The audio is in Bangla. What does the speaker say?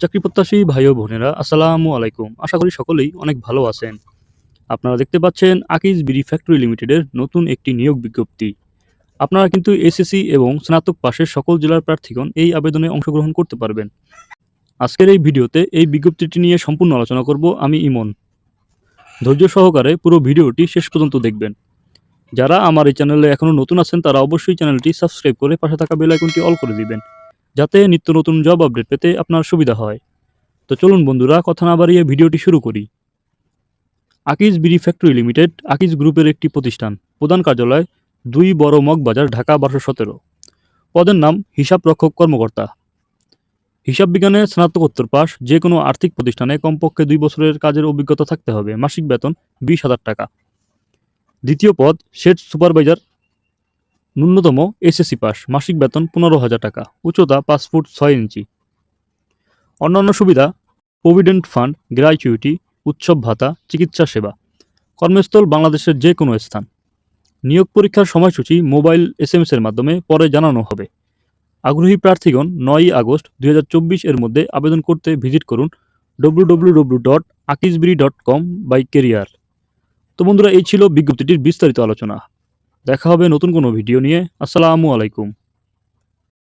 চাকরি প্রত্যাশী ভাই ও বোনেরা, আসসালামু আলাইকুম। আশা করি সকলেই অনেক ভালো আছেন। আপনারা দেখতে পাচ্ছেন আকিজ বিডি ফ্যাক্টরি লিমিটেডের নতুন একটি নিয়োগ বিজ্ঞপ্তি। আপনারা কিন্তু এসএসসি এবং স্নাতক পাশের সকল জেলার প্রার্থীগণ এই আবেদনে অংশগ্রহণ করতে পারবেন। আজকের এই ভিডিওতে এই বিজ্ঞপ্তিটি নিয়ে সম্পূর্ণ আলোচনা করব আমি ইমন। ধৈর্য সহকারে পুরো ভিডিওটি শেষ পর্যন্ত দেখবেন। যারা আমার এই চ্যানেলে এখনও নতুন আছেন, তারা অবশ্যই চ্যানেলটি সাবস্ক্রাইব করে পাশে থাকা বেল আইকনটি অল করে দিবেন। যাতে নিত্য নতুন জব আপডেট পেতে আপনার সুবিধা হয়। তো চলুন বন্ধুরা, কথা না বাড়িয়ে ভিডিওটি শুরু করি। Akij BD factory limited, Akij গ্রুপের একটি প্রতিষ্ঠান, প্রধান কার্যালয়, দুই বড় মগ বাজার, ঢাকা, বারোশো সতেরো। পদের নাম হিসাব রক্ষক কর্মকর্তা। হিসাব বিজ্ঞানে স্নাতকোত্তর পাস যে কোনো আর্থিক প্রতিষ্ঠানে কমপক্ষে দুই বছরের কাজের অভিজ্ঞতা থাকতে হবে। মাসিক বেতন বিশ হাজার টাকা। দ্বিতীয় পদ শেড সুপারভাইজার ন্যূনতম এসএসসি পাস, মাসিক বেতন পনেরো হাজার টাকা, উচ্চতা পাঁচ ফুট ছয় ইঞ্চি। অন্যান্য সুবিধা প্রভিডেন্ট ফান্ড গ্র্যাচুইটি উৎসব ভাতা, চিকিৎসা সেবা। কর্মস্থল বাংলাদেশের যে কোনো স্থান। নিয়োগ পরীক্ষার সময়সূচি মোবাইল এস এম এর মাধ্যমে পরে জানানো হবে। আগ্রহী প্রার্থীগণ নয়ই আগস্ট দুই হাজার চব্বিশ এর মধ্যে আবেদন করতে ভিজিট করুন W dot Akijbiri dot com by career তো বন্ধুরা, এই ছিল বিজ্ঞপ্তিটির বিস্তারিত আলোচনা। দেখা হবে নতুন কোনো ভিডিও নিয়ে। আসসালামু আলাইকুম।